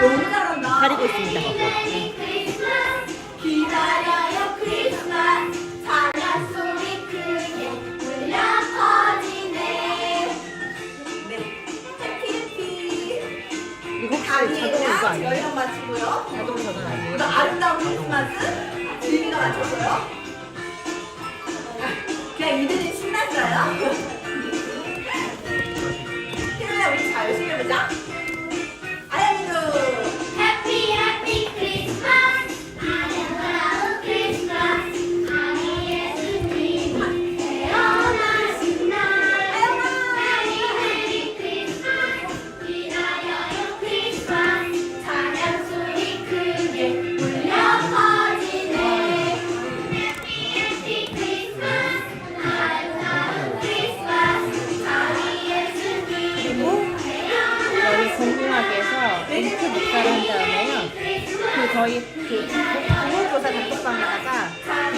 너무 잘한다. 가리고 있습니다. 나요 크리스마스 사냥 소리 크게 울려 퍼지네 네. 해피해피 이거 혹시 자동으로 자동이랑 아니에요? 저희랑 맞추고요 자동 전환 아니에요? 또 아름다운 크리스마스 주인이가 맞췄고요 그냥 이들이 신났어요? 힘내 우리 잘 열심히 해보자 저희 그 국물조사 단톡방에다가